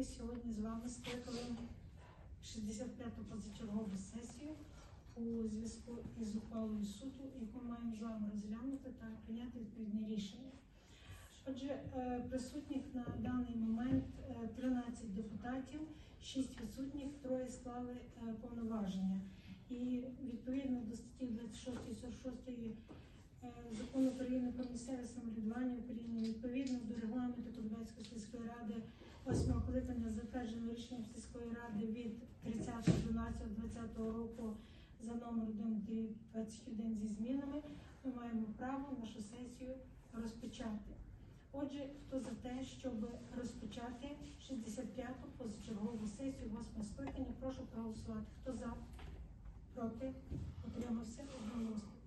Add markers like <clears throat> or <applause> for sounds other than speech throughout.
ми сьогодні з вами скликали 65-ту позачергову сесію у зв'язку із ухвалою суду, яку маємо з вами розглянути та прийняти відповідне рішення. Отже, е, присутніх на даний момент е, 13 депутатів, 6 відсутніх, троє склали е, повноваження. І відповідно до статті 26 і 46 е, закону України про місцеве самоврядування України, відповідно до регламенту Трудовецької сільської ради 8 кликання затверджено рішенням сільської ради від 30.12.2020 року за номером 21 зі змінами, ми маємо право нашу сесію розпочати. Отже, хто за те, щоб розпочати 65-ту позачергову сесію 8 скликання, прошу проголосувати. Хто за? Проти? Утримався? Одноголосно.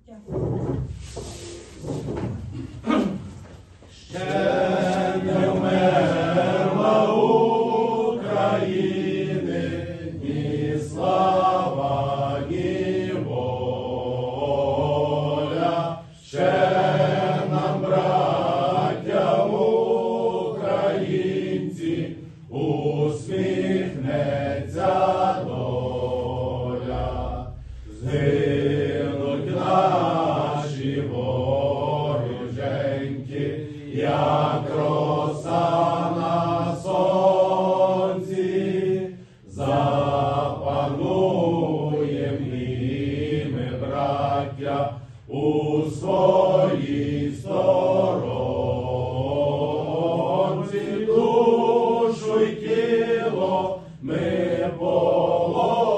Запануєм ми, браття, у своїй сторонці, душу й тіло ми положим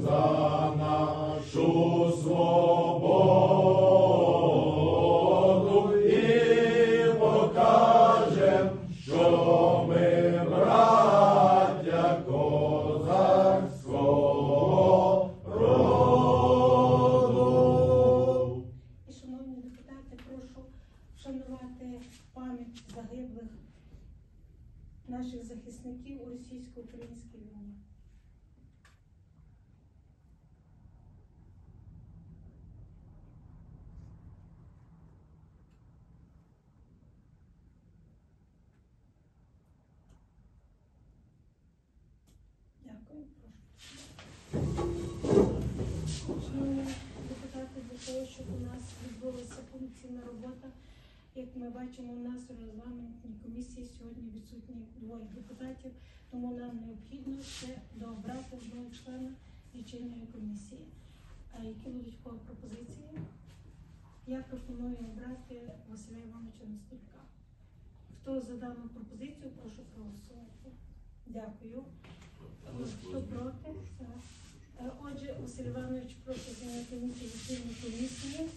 за нашу свободу вшанувати пам'ять загиблих наших захисників у російсько-українській війні. Дякую, прошу. Депутати, для того, щоб у нас відбулася повноцінна робота, як ми бачимо, у нас у регламентній комісії сьогодні відсутні двоє депутатів, тому нам необхідно ще дообрати одного члена лічильної комісії. А які будуть кого пропозиції? Я пропоную обрати Василя Івановича Настілька. Хто за дану пропозицію, прошу проголосувати. Дякую. Хто проти? Е, Отже, Василь Іванович, прошу зайняти місце лічильної комісії.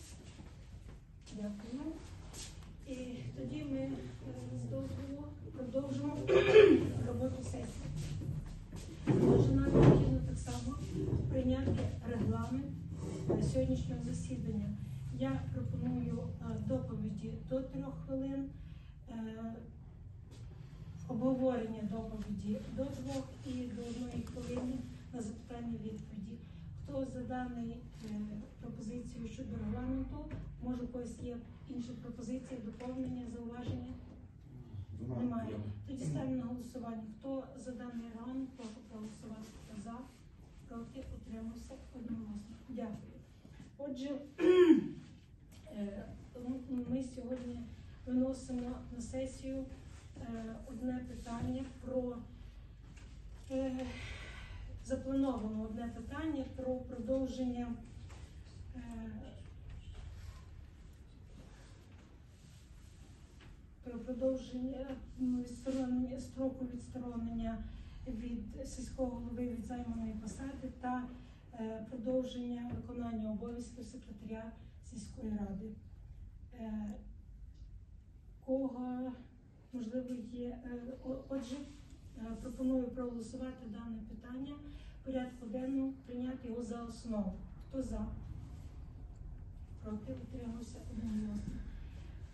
Засідання. Я пропоную е, доповіді до трьох хвилин, е, обговорення доповіді до двох і до одної хвилини на запитання відповіді. Хто за дану пропозицію щодо регламенту? Може, у когось є інші пропозиції, доповнення, зауваження? Немає. Тоді ставимо на голосування. Хто за даний регламент, прошу проголосувати. За, проти, утримався одноголосно. Дякую. Отже, <clears throat> е, ми сьогодні виносимо на сесію е, одне питання про е, заплановано одне питання про продовження про продовження відсторонення строку відсторонення від сільського голови від займаної посади та продовження виконання обов'язків секретаря сільської ради. Е, Кого можливо є. е, Отже, е, пропоную проголосувати дане питання порядку денному, прийняти його за основу. Хто за? Проти утримався одноголосно.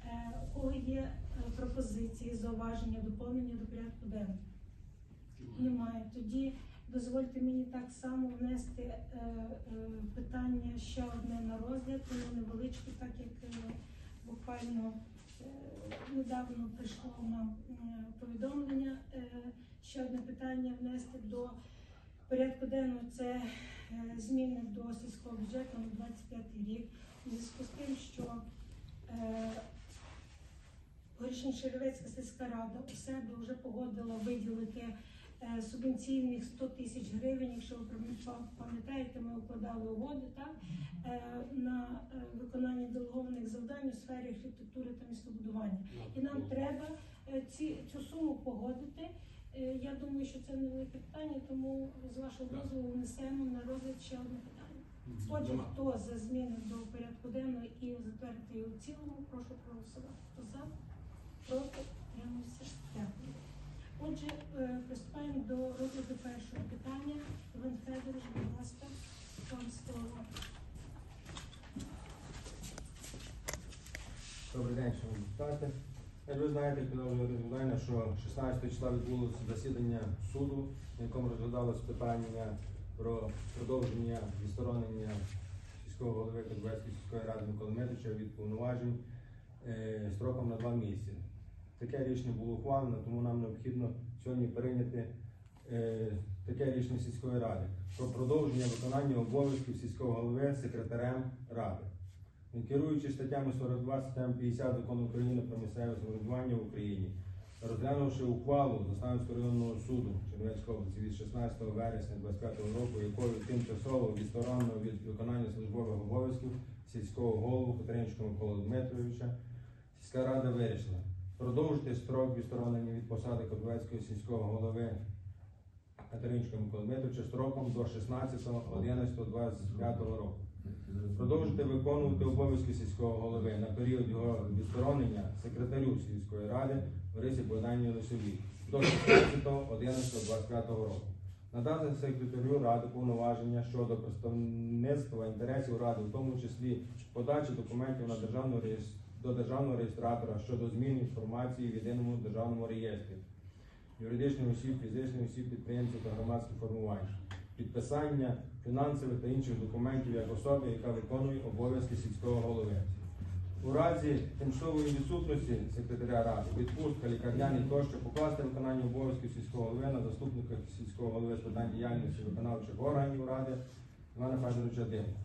Е, У кого є е, пропозиції, зауваження, доповнення до порядку денного? Немає. Тоді дозвольте мені так само внести е, е, питання ще одне на розгляд, воно невеличке, так як е, буквально е, недавно прийшло нам е, повідомлення. е, Ще одне питання внести до порядку денного це е, зміни до сільського бюджету на 25 рік. У зв'язку з тим, що е, Горішня Черевецька сільська рада у себе вже погодила виділити субвенційних 100 тисяч гривень. Якщо ви пам'ятаєте, ми укладали угоди так, е, на е, виконання делегованих завдань у сфері архітектури та містобудування. І нам треба е, ці, цю суму погодити. Е, Я думаю, що це невелике питання, тому з вашого дозволу внесемо на розгляд ще одне питання. Отже, хто за зміни до порядку денного і затвердити його в цілому, прошу проголосувати. Хто за? Проти? Дякую. Отже, е, приступаємо до розгляду першого питання. Іван Федорович, будь ласка, вам слово. Добрий день, шановні депутати. Як ви знаєте, розглядання, що 16 числа відбулося засідання суду, на якому розглядалось питання про продовження відсторонення сільського голови Кадвецької сільської ради Миколи Медича від повноважень е, строком на два місяці. Таке рішення було ухвалено, тому нам необхідно сьогодні прийняти е, таке рішення сільської ради про продовження виконання обов'язків сільського голови секретарем ради. Керуючи статтями 42 статтями 50 закону України про місцеве самоврядування в Україні, розглянувши ухвалу Заставницького районного суду Чернівецької області від 16 вересня 25 року, якою тимчасово відсторонено від виконання службових обов'язків сільського голову Катеринського Миколи Дмитровича, сільська рада вирішила продовжити строк відсторонення від посади Кобилецького сільського голови Катеринського Миколи Дмитровича строком до 16.11.25 року продовжити виконувати обов'язки сільського голови на період його відсторонення секретарю сільської ради Борисі Богдані Лисовій до 16.11.25 року. Надати секретарю ради повноваження щодо представництва інтересів ради, в тому числі подачі документів на державну реєс- до державного реєстратора щодо змін інформації в єдиному державному реєстрі юридичних осіб, фізичних осіб, підприємців та громадських формувань підписання фінансових та інших документів як особи, яка виконує обов'язки сільського голови. У разі тимчасової відсутності секретаря ради, відпустка, лікарняні тощо покласти виконання обов'язків сільського голови на заступника сільського голови з питань діяльності виконавчих органів ради Івана Федоровича Димка.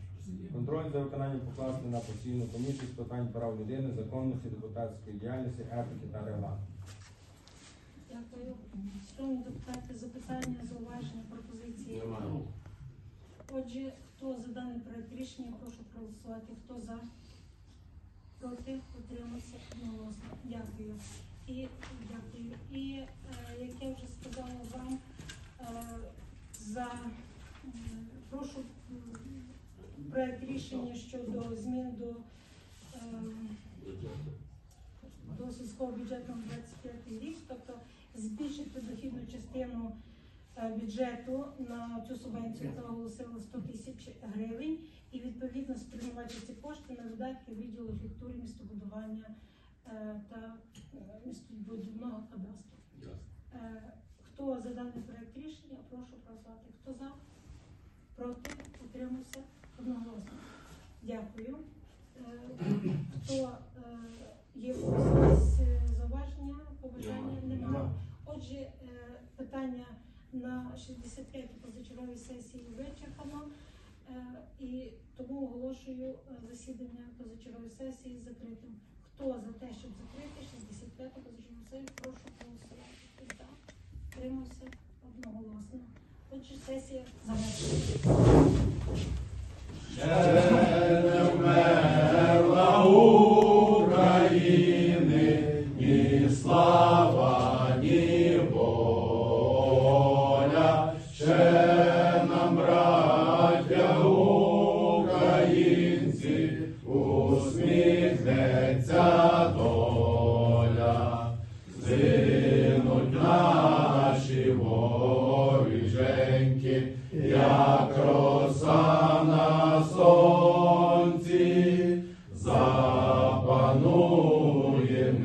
Контроль за виконанням покласти на постійну комісію з питань прав людини, законності, депутатської діяльності, етики та регламенту. Дякую. Шановні депутати, запитання, зауваження, пропозиції. Немає. Отже, хто за даний проект рішення, прошу проголосувати. Хто за? Проти? Утримався одноголосно. Дякую. І дякую. І е, як я вже сказала вам, е, за м, прошу м, проект рішення щодо змін до. е, до сільського бюджету на 25 рік, тобто збільшити дохідну частину е, бюджету на цю субвенцію, яка оголосила 100 тисяч гривень, і відповідно спрямувати ці кошти на видатки відділу архітектури, містобудування е, та е, містобудівного кадастру. Хто за даний проект рішення, прошу проголосувати. Хто за? Проти? Утримався? Одноголосно. Дякую. Е, Хто е, є якісь е, зауваження, побажання? Немає. Отже, питання на 65-й позачерговій сесії вичерпано. І тому оголошую засідання позачергової сесії закритим. Хто за те, щоб закрити 65-ту позачергову сесію, прошу голосувати. За? Тримався одноголосно. Отже, сесія завершена. Ще запануємо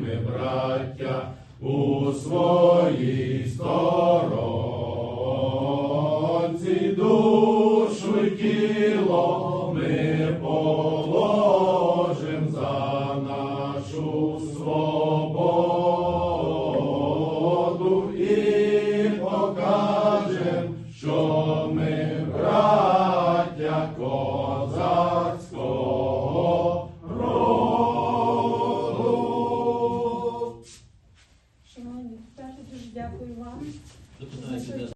ми, браття, у своїй сторонці,